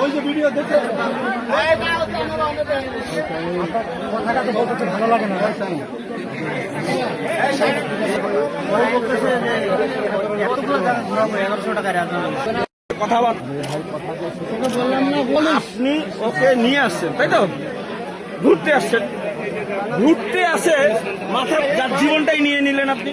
ওই যে ভিডিও দেখে ভালো লাগে না কথাবার্তা বললাম না আপনি ওকে নিয়ে আসছেন তাই তো ঘুরতে আসছেন ঘুরতে আসে মাথার যার জীবনটাই নিয়ে নিলেন আপনি।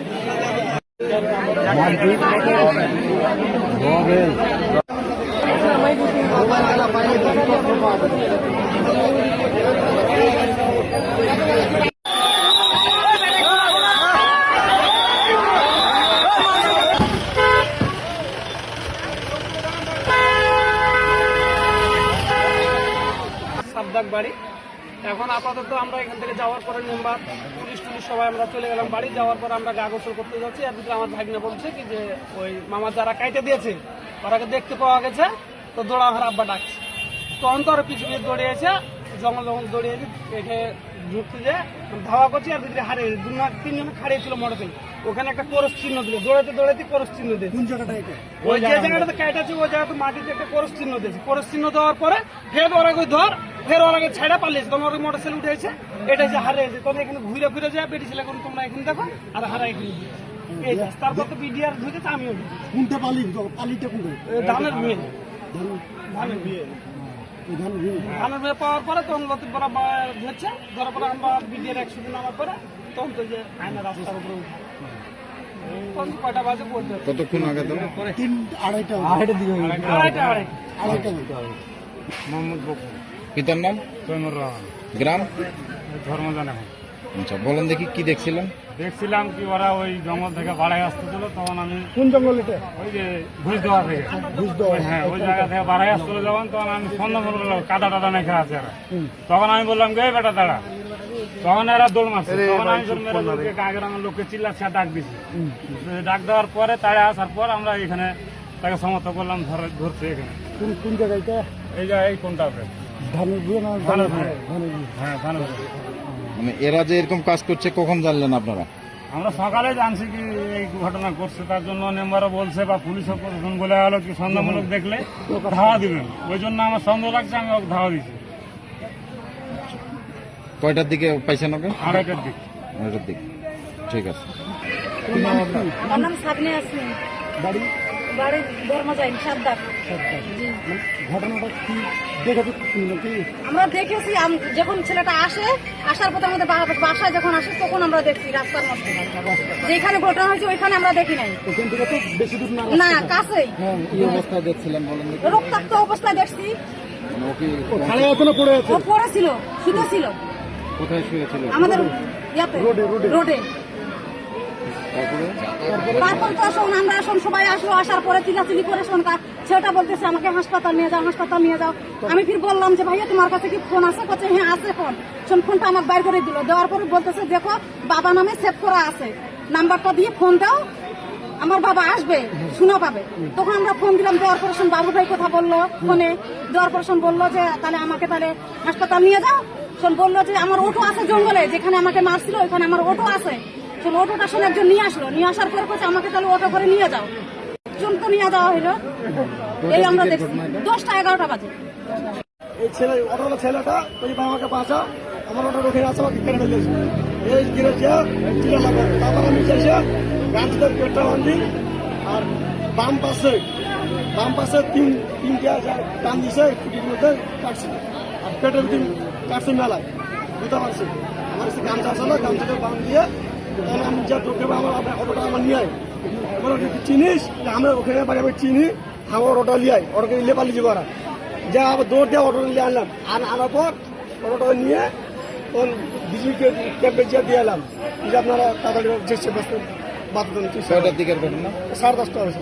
সাবদাক বাড়ি। এখন আপাতত আমরা এখান থেকে যাওয়ার পরে মেম্বার, পুলিশ টুলিশ সবাই আমরা চলে গেলাম বাড়ি, যাওয়ার পর আমরা গা গোসল করতে যাচ্ছি। আর ভিতরে আমার ভাগ্নে বলছে কি যে ওই মামার যারা কাইটে দিয়েছে ওরাকে দেখতে পাওয়া গেছে, তো দৌড়া আমার আব্বা ডাকছে। তখন তো আরও পিছু পিছু দৌড়িয়েছে, জঙ্গল জঙ্গল দৌড়িয়েছে দেখে ঢুকতে যে ধাওয়া করছি আর ভিতরে হারিয়ে দু তিনজন হারিয়েছিল মোটরসাইকেল ওখানে একটা করস চিহ্ন দিল। দৌড়াতে দৌড়াতে করস চিহ্ন দিয়েছে। কোন জায়গাটা ওই যে জায়গাটাতে কাইট আছে ওই জায়গাতে মাটিতে একটা করস চিহ্ন দিয়েছে। করস চিহ্ন দেওয়ার পরে ফের ওরা কই ধর ফের ওরা আগে ছেড়া পালিয়েছে। তোমার ওই মোটরসাইকেল উঠেছে এটা যে হারিয়েছে তবে এখানে ঘুরে ফিরে যায় বেটি ছেলে এখন তোমরা এখানে দেখো আর হারা এখানে এই যে, তারপর তো বিডিআর ঢুকেছে আমিও। কোনটা পালি পালিটা কোনটা? ধানের মেয়ে। ধানের মেয়ে। ধানের মেয়ে পাওয়ার পরে তখন লতিফ বড়া ধরছে ধরার পরে আমরা বিডিআর একশো দিন আমার পরে তখন তো যে আয়না রাস্তার উপরে উঠে। তখন তো কয়টা বাজে পড়তে কতক্ষণ আগে তিন আড়াইটা আড়াইটা আড়াইটা আড়াইটা মোহাম্মদ বকুল। পিতার নাম? তৈমুর গ্রাম? ধর্মজান আচ্ছা বলেন দেখি কি দেখছিলাম? দেখছিলাম কি ওরা ওই জঙ্গল থেকে বাড়াই আসতেছিল তখন আমি কোন জঙ্গল এটা? ওই যে ঘুষ দেওয়া থেকে। ঘুষ দেওয়া হ্যাঁ ওই জায়গা থেকে বাড়াই আসছিল যখন তখন আমি সন্দেহ করে বললাম কাদা টাদা মেখে আছে এরা। তখন আমি বললাম গে বেটা দাঁড়া তখন এরা দৌড় মারছে। তখন আমি তোর মেরে লোককে আগের আমার লোককে চিল্লাচ্ছে আর ডাক দিছি। ডাক দেওয়ার পরে তাড়ে আসার পর আমরা এখানে তাকে সমর্থ করলাম ধরে ধরছে এখানে। কোন কোন জায়গা এটা? এই যে এই কোনটাতে ধানের ধানের ধানের হ্যাঁ ধানের। মানে এরা যে এরকম কাজ করছে কখন জানলেন আপনারা? আমরা সকালে জানছি কি এই ঘটনা ঘটছে তার জন্য মেম্বারও বলছে বা পুলিশও প্রশাসন বলে গেলো কি সন্দেহমূলক দেখলে ধাওয়া দিবেন। ওই জন্য আমার সন্দেহ লাগছে আমি ওকে ধাওয়া দিচ্ছি। কয়টার দিকে পাইছেন ওকে? আড়াইটার দিক। নয়টার দিকে। ঠিক আছে। আমার নাম সাবনে আসমিন বাড়ি? বাড়ি ধর্ম যাই মানে ঘটনাটা কি দেখেছ আমরা দেখেছি যখন ছেলেটা আসে আসার পথে আমাদের বাসায় যখন আসে তখন আমরা দেখছি রাস্তার মধ্যে। যেখানে ঘটনা হয়েছে ওইখানে আমরা দেখি নাই। না না কাছেই। হ্যাঁ অবস্থায় দেখছিলেন রক্তাক্ত অবস্থায় দেখছি। মানে ও কি খালে এখনও পড়ে আছে? ও পড়েছিল কোথায় শুয়েছিল? আমাদের ইয়াতে রোডে। তারপরে তো শোন আমরা শোন সবাই আসলো, আসার পরে চিলাচিলি করে শোন ছেলেটা বলতেছে, আমাকে হাসপাতাল নিয়ে যাও, হাসপাতাল নিয়ে যাও। আমি ফির বললাম যে, ভাইয়া, তোমার কাছে কি ফোন আছে? বলছে হ্যাঁ আছে ফোন। শোন, ফোনটা আমাকে বাইর করে দিল। দেওয়ার পরে বলতেছে, দেখো, বাবা নামে সেভ করা আছে। নাম্বারটা দিয়ে ফোন দাও, আমার বাবা আসবে, শোনা পাবে। তখন আমরা ফোন দিলাম, দেওয়ার পরে শোন বাবু ভাই কথা বলল ফোনে। দেওয়ার পরে শোন বলল যে, তাহলে আমাকে তাহলে হাসপাতাল নিয়ে যাও। শোন বলল যে, আমার অটো আছে জঙ্গলে, যেখানে আমাকে মারছিল, ওইখানে আমার অটো আছে। শোন অটোটা শোন একজন নিয়ে আসলো, নিয়ে আসার পর বলছে আমাকে তাহলে অটো করে নিয়ে যাও। জন তো নিয়ে যাওয়া হলো এই আমরা দেখছি। দশটা এগারোটা বাজে। এই ছেলে অটোলা ছেলেটা ওই আমাকে বাঁচা আমার অটো ওখানে আছে আমাকে কেটে ফেলেছে এই গিরে যে চিলে তারপর আমি এসে গাছটা পেটটা বান্ধি আর বাম পাশে বাম পাশে তিন, তিনটা টান দিছে কুটির মধ্যে কাটছে। আর পেটের দিন কাটছে মেলায়। বুঝতে পারছি আমার কাছে গামছা না, গামছাটা বাম দিয়ে আমি যা ঢুকে আমার অটোটা আমার নিয়ে আয় বলো চিনিস যে আমরা ওখানে বাড়ি আমি চিনি আমার অটো লিয়ে আয় অটোকে নিয়ে পালিয়ে যাব ওরা যা আবার দৌড় দিয়ে অটো নিয়ে আনলাম আর আনার পর অটোটা নিয়ে তখন বিজুকে ক্যাম্পে গিয়ে দিয়ে এলাম যে আপনারা তাড়াতাড়ি চেষ্টা ব্যস্ত বাধ্য দিকের ঘটনা সাড়ে দশটা হয়েছে।